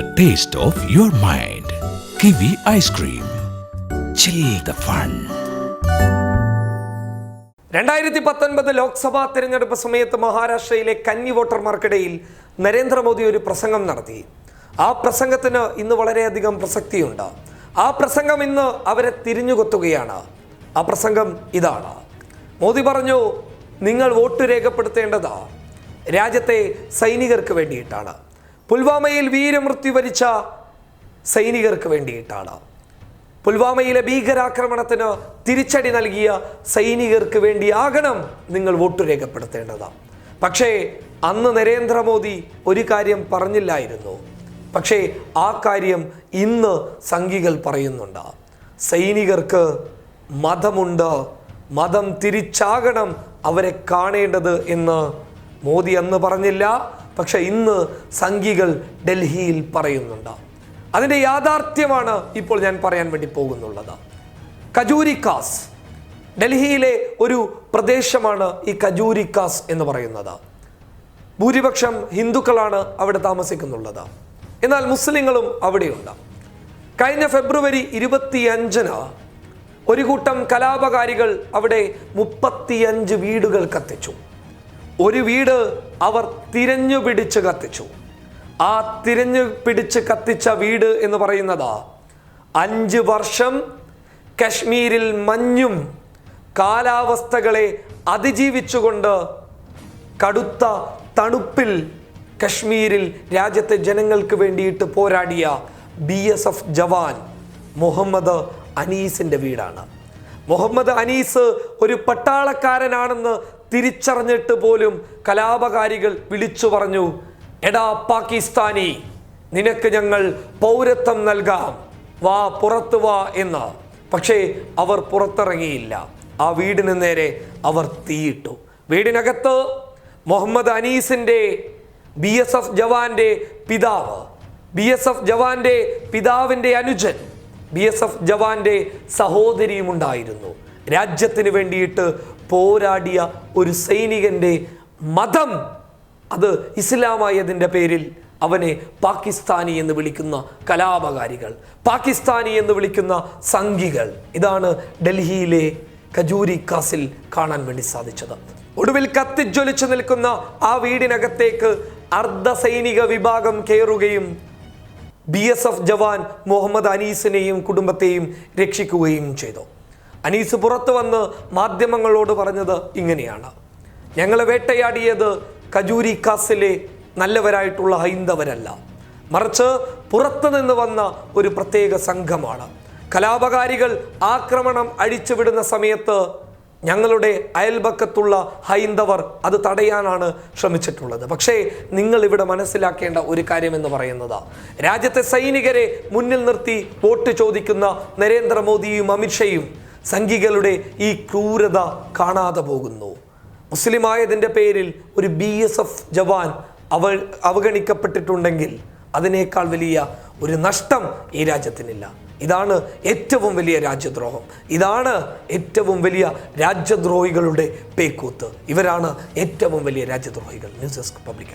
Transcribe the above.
the taste of your mind. Kiwi ice cream. Chill the fun. രണ്ടായിരത്തി പത്തൊൻപത് ലോക്സഭാ തിരഞ്ഞെടുപ്പ് സമയത്ത് മഹാരാഷ്ട്രയിലെ കന്നി വോട്ടർമാർക്കിടയിൽ നരേന്ദ്രമോദി ഒരു പ്രസംഗം നടത്തി ആ പ്രസംഗത്തിന് ഇന്ന് വളരെയധികം പ്രസക്തിയുണ്ട് ആ പ്രസംഗം ഇന്ന് അവരെ തിരിഞ്ഞുകൊത്തുകയാണ് ആ പ്രസംഗം ഇതാണ് മോദി പറഞ്ഞു നിങ്ങൾ വോട്ട് രേഖപ്പെടുത്തേണ്ടത് രാജ്യത്തെ സൈനികർക്ക് വേണ്ടിയിട്ടാണ് പുൽവാമയിൽ വീരമൃത്യു വരിച്ച സൈനികർക്ക് വേണ്ടിയിട്ടാണ്. പുൽവാമയിലെ ഭീകരാക്രമണത്തിന് തിരിച്ചടി നൽകിയ സൈനികർക്ക് വേണ്ടിയാകണം നിങ്ങൾ വോട്ട് രേഖപ്പെടുത്തേണ്ടത്. പക്ഷേ അന്ന് നരേന്ദ്രമോദി ഒരു കാര്യം പറഞ്ഞില്ലായിരുന്നു. പക്ഷേ ആ കാര്യം ഇന്ന് സംഘികൾ പറയുന്നുണ്ട്. സൈനികർക്ക് മതമുണ്ട്. മതം തിരിച്ചാകണം അവരെ കാണേണ്ടത് എന്ന് മോദി അന്ന് പറഞ്ഞില്ല. പക്ഷെ ഇന്ന് സംഘികൾ ഡൽഹിയിൽ പറയുന്നുണ്ട്. അതിന്റെ യാഥാർത്ഥ്യമാണ് ഇപ്പോൾ ഞാൻ പറയാൻ വേണ്ടി പോകുന്നുള്ളത്. കജൂരിക്കാസ് ഡൽഹിയിലെ ഒരു പ്രദേശമാണ് ഈ കജൂരിക്കാസ് എന്ന് പറയുന്നത്. ഭൂരിപക്ഷം ഹിന്ദുക്കളാണ് അവിടെ താമസിക്കുന്നുള്ളത്. എന്നാൽ മുസ്ലിങ്ങളും അവിടെയുണ്ട്. കഴിഞ്ഞ ഫെബ്രുവരി ഇരുപത്തിയഞ്ചിന് ഒരു കൂട്ടം കലാപകാരികൾ അവിടെ മുപ്പത്തിയഞ്ച് വീടുകൾ കത്തിച്ചു. ഒരു വീട് അവർ തിരഞ്ഞു പിടിച്ച് കത്തിച്ചു. ആ തിരഞ്ഞു പിടിച്ച് കത്തിച്ച വീട് എന്ന് പറയുന്നത് അഞ്ച് വർഷം കശ്മീരിൽ മഞ്ഞും കാലാവസ്ഥകളെ അതിജീവിച്ചുകൊണ്ട് കടുത്ത തണുപ്പിൽ കശ്മീരിൽ രാജ്യത്തെ ജനങ്ങൾക്ക് വേണ്ടിയിട്ട് പോരാടിയ B S F jawan Muhammad അനീസിന്റെ വീടാണ്. മുഹമ്മദ് അനീസ് ഒരു പട്ടാളക്കാരനാണെന്ന് തിരിച്ചറിഞ്ഞിട്ട് പോലും കലാപകാരികൾ വിളിച്ചു പറഞ്ഞു എടാ പാകിസ്ഥാനി നിനക്ക് ഞങ്ങൾ പൗരത്വം നൽകാം. വാ പുറത്തു വാ എന്ന്. പക്ഷേ അവർ പുറത്തിറങ്ങിയില്ല. ആ വീടിന് നേരെ അവർ തീയിട്ടു. വീടിനകത്ത് മുഹമ്മദ് അനീസിന്റെ ബി എസ് എഫ് ജവാന്റെ പിതാവ് ബി എസ് എഫ് ജവാന്റെ പിതാവിന്റെ അനുജൻ ബി എസ് എഫ് ജവാന്റെ സഹോദരിയും ഉണ്ടായിരുന്നു രാജ്യത്തിന് വേണ്ടിയിട്ട് പോരാടിയ ഒരു സൈനികന്റെ മതം അത് ഇസ്ലാമായതിന്റെ പേരിൽ അവനെ പാകിസ്ഥാനി എന്ന് വിളിക്കുന്ന കലാപകാരികൾ പാകിസ്ഥാനി എന്ന് വിളിക്കുന്ന സംഘികൾ. ഇതാണ് ഡൽഹിയിലെ കജൂരി കാസിൽ കാണാൻ വേണ്ടി സാധിച്ചത്. ഒടുവിൽ കത്തിജ്വലിച്ചു നിൽക്കുന്ന ആ വീടിനകത്തേക്ക് അർദ്ധ സൈനിക വിഭാഗം കയറുകയും B S F jawan Muhammad അനീസിനെയും കുടുംബത്തെയും രക്ഷിക്കുകയും ചെയ്തു. അനീസ് പുറത്തു വന്ന് മാധ്യമങ്ങളോട് പറഞ്ഞത് ഇങ്ങനെയാണ്. ഞങ്ങളെ വേട്ടയാടിയത് കജൂരി കാസിലെ നല്ലവരായിട്ടുള്ള ഹൈന്ദവരല്ല. മറിച്ച് പുറത്തു നിന്ന് വന്ന ഒരു പ്രത്യേക സംഘമാണ്. കലാപകാരികൾ ആക്രമണം അഴിച്ചുവിടുന്ന സമയത്ത് ഞങ്ങളുടെ അയൽപക്കത്തുള്ള ഹൈന്ദവർ അത് തടയാനാണ് ശ്രമിച്ചിട്ടുള്ളത്. പക്ഷേ നിങ്ങൾ ഇവിടെ മനസ്സിലാക്കേണ്ട ഒരു കാര്യം എന്ന് പറയുന്നത്. രാജ്യത്തെ സൈനികരെ മുന്നിൽ നിർത്തി വോട്ട് ചോദിക്കുന്ന നരേന്ദ്രമോദിയും അമിത്ഷയും സംഘികളുടെ ഈ ക്രൂരത കാണാതെ പോകുന്നു. മുസ്ലിമായതിന്റെ പേരിൽ ഒരു ബി എസ് എഫ് ജവാൻ അവ അവഗണിക്കപ്പെട്ടിട്ടുണ്ടെങ്കിൽ അതിനേക്കാൾ വലിയ ഒരു നഷ്ടം ഈ രാജ്യത്തിനില്ല. ഇതാണ് ഏറ്റവും വലിയ രാജ്യദ്രോഹം. ഇതാണ് ഏറ്റവും വലിയ രാജ്യദ്രോഹികളുടെ പേക്കൂത്ത്. ഇവരാണ് ഏറ്റവും വലിയ രാജ്യദ്രോഹികൾ. News desk public